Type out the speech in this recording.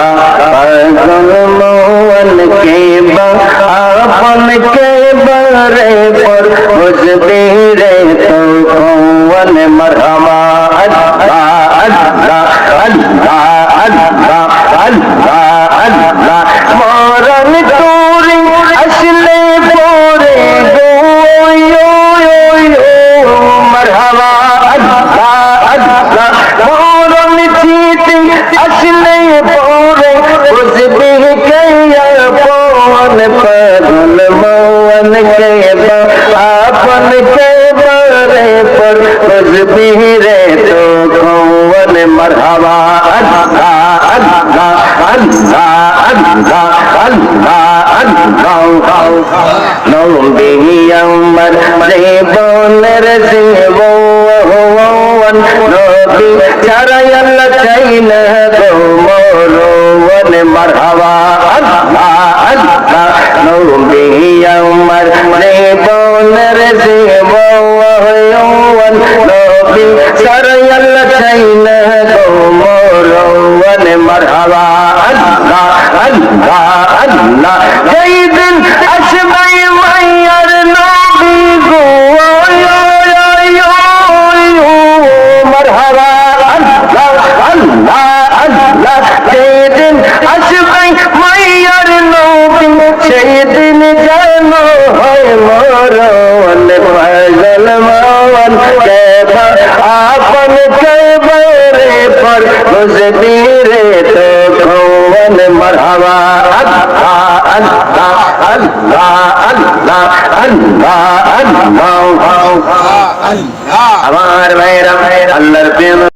পাগল মোহন কে আপন কে বারে পর বুঝবি রে তো কৌন মরহবা আল্লাহ আল্লাহ আল্লাহ আল্লাহ আল্লাহ আল্লাহ মরণ তোরে আসলে পরে গো ইয়ো ইয়ো মরহবা আল্লাহ আল্লাহ মরণ চিতে আসলে বুঝবি রে তো কৌন মরহবা আল্লাহ আল্লাহ আল্লাহ আল্লাহ আল্লাহ আল্লাহ নবী আমার জীবনের জীবন নবী ছাড়া আল্লাহ চাই না গো মরণ মারহাবা আল্লাহ আল্লাহ নবী আমার জীবনের জীবন নবী ছাড়া আল্লাহ চাই না গো মরণ মারহাবা আল্লাহ আল্লাহ আল্লাহ যেই দিন আসবে মাইয়ার নবী গো মারহাবা আল্লাহ আল্লাহ আল্লাহ যেই দিন আসবে মাইয়ার নবী সেই দিন যেন হয় মরণ পাগল মন কে مرحبا الله الله الله الله الله الله الله আমার ভাইরা আল্লাহর প্রেম